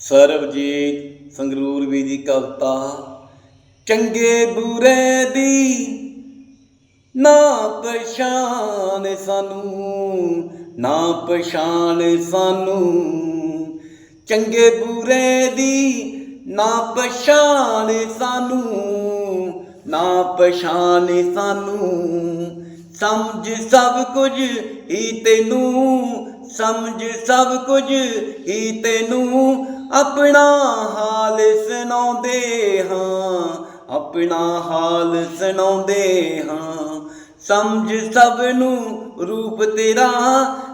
ਸਰਬਜੀਤ ਸੰਗਰੂਰ ਵੀ ਦੀ ਕਵਿਤਾ। ਚੰਗੇ ਬੁਰੇ ਦੀ ਨਾ ਪਛਾਣ ਸਾਨੂੰ, ਨਾ ਪਛਾਣ ਸਾਨੂੰ। ਚੰਗੇ ਬੁਰੇ ਦੀ ਨਾ ਪਛਾਣ ਸਾਨੂੰ, ਨਾ ਪਛਾਣ ਸਾਨੂੰ। ਸਮਝ ਸਭ ਕੁਝ ਹੀ ਤੈਨੂੰ, ਸਮਝ ਸਭ ਕੁਝ ਹੀ ਤੈਨੂੰ। ਆਪਣਾ ਹਾਲ ਸੁਣਾਉਂਦੇ ਹਾਂ, ਆਪਣਾ ਹਾਲ ਸੁਣਾਉਂਦੇ ਹਾਂ। ਸਮਝ ਸਭ ਨੂੰ ਰੂਪ ਤੇਰਾ,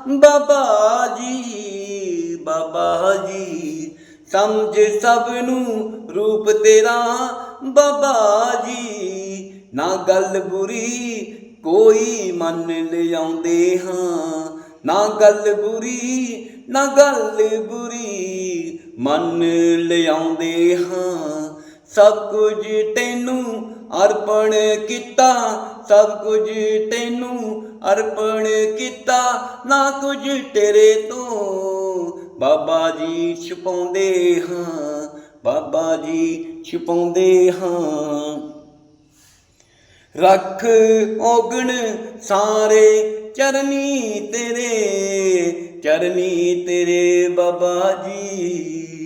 ਬਾਬਾ ਜੀ ਬਾਬਾ ਜੀ। ਸਮਝ ਸਭ ਨੂੰ ਰੂਪ ਤੇਰਾ, ਬਾਬਾ ਜੀ। ਨਾ ਗੱਲ ਬੁਰੀ ਕੋਈ ਮੰਨ ਲਿਆਉਂਦੇ ਹਾਂ। ਨਾ ਗੱਲ ਬੁਰੀ, ਨਾ ਗੱਲ ਬੁਰੀ ਮੰਨ ਲਿਆਉਂਦੇ ਹਾਂ। ਸਭ ਕੁਝ ਤੈਨੂੰ ਅਰਪਣ ਕੀਤਾ, ਸਭ ਕੁਝ ਤੈਨੂੰ ਅਰਪਣ ਕੀਤਾ। ਨਾ ਕੁਝ ਤੇਰੇ ਤੋਂ ਬਾਬਾ ਜੀ ਛਪਾਉਂਦੇ ਹਾਂ, ਬਾਬਾ ਜੀ ਛੁਪਾਉਂਦੇ ਹਾਂ। ਰੱਖ ਔਗਣ ਸਾਰੇ ਚਰਨੀ ਤੇਰੇ ਚਰਨੀ ਤੇਰੇ ਬਾਬਾ ਜੀ।